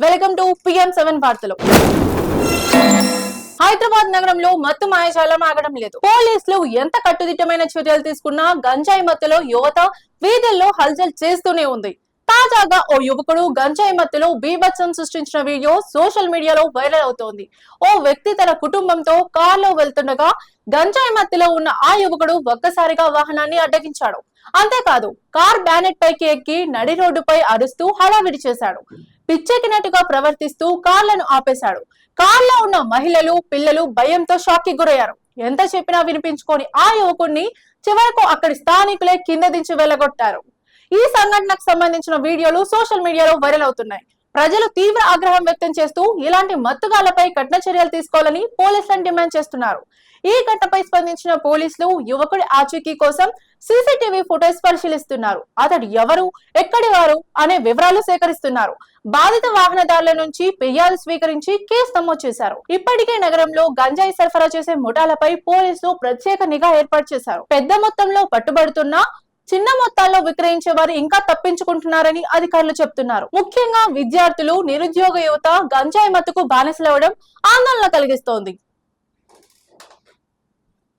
Welcome to PM seven వార్తలు. హైదరాబాద్ నగరంలో మత్తు మాయజాలం ఆగడం లేదు. పోలీసులు ఎంత కట్టుదిట్టమైన చర్యలు తీసుకున్నా గంజాయి మత్తులో యువత వీధుల్లో హల్చల్ చేస్తూనే ఉంది. తాజాగా ఓ యువకుడు గంజాయి మత్తులో బీభత్సం సృష్టించిన వీడియో సోషల్ మీడియాలో వైరల్ అవుతోంది. ఓ వ్యక్తి తన కుటుంబంతో కారులో వెళ్తుండగా గంజాయి మత్తులో ఉన్న ఆ యువకుడు ఒక్కసారిగా వాహనాన్ని అడ్డగించాడు. అంతేకాదు కార్ బ్యానెట్ పైకి ఎక్కి నడి రోడ్డుపై అరుస్తూ హడావిడి చేశాడు. పిచ్చెక్కినట్టుగా ప్రవర్తిస్తూ కార్లను ఆపేశాడు. కార్లో ఉన్న మహిళలు పిల్లలు భయంతో షాక్కి గురయ్యారు. ఎంత చెప్పినా వినిపించుకొని ఆ యువకుడిని చివరకు అక్కడి స్థానికులే కింద దించి వెళ్ళగొట్టారు. ఈ సంఘటనకు సంబంధించిన వీడియోలు సోషల్ మీడియాలో వైరల్ అవుతున్నాయి. ప్రజలు తీవ్ర ఆగ్రహం వ్యక్తం చేస్తూ ఇలాంటి మత్తుగాళ్ళపై కఠిన చర్యలు తీసుకోవాలని పోలీసులను డిమాండ్ చేస్తున్నారు. ఈ ఘటనపై స్పందించిన పోలీసులు యువకుడి ఆచూకీ కోసం సీసీటీవీ ఫుటేజ్ పరిశీలిస్తున్నారు. అతడు ఎవరు ఎక్కడి వారు అనే వివరాలు సేకరిస్తున్నారు. బాధిత వాహనదారుల నుంచి ఫిర్యాదు స్వీకరించి కేసు నమోదు చేశారు. ఇప్పటికే నగరంలో గంజాయి సరఫరా చేసే ముఠాలపై పోలీసులు ప్రత్యేక నిఘా ఏర్పాటు చేశారు. పెద్ద మొత్తంలో పట్టుబడుతున్న చిన్న మొత్తాల్లో విక్రయించే వారు ఇంకా తప్పించుకుంటున్నారని అధికారులు చెప్తున్నారు. ముఖ్యంగా విద్యార్థులు నిరుద్యోగ యువత గంజాయి మత్తుకు బానిసలవడం ఆందోళన కలిగిస్తోంది.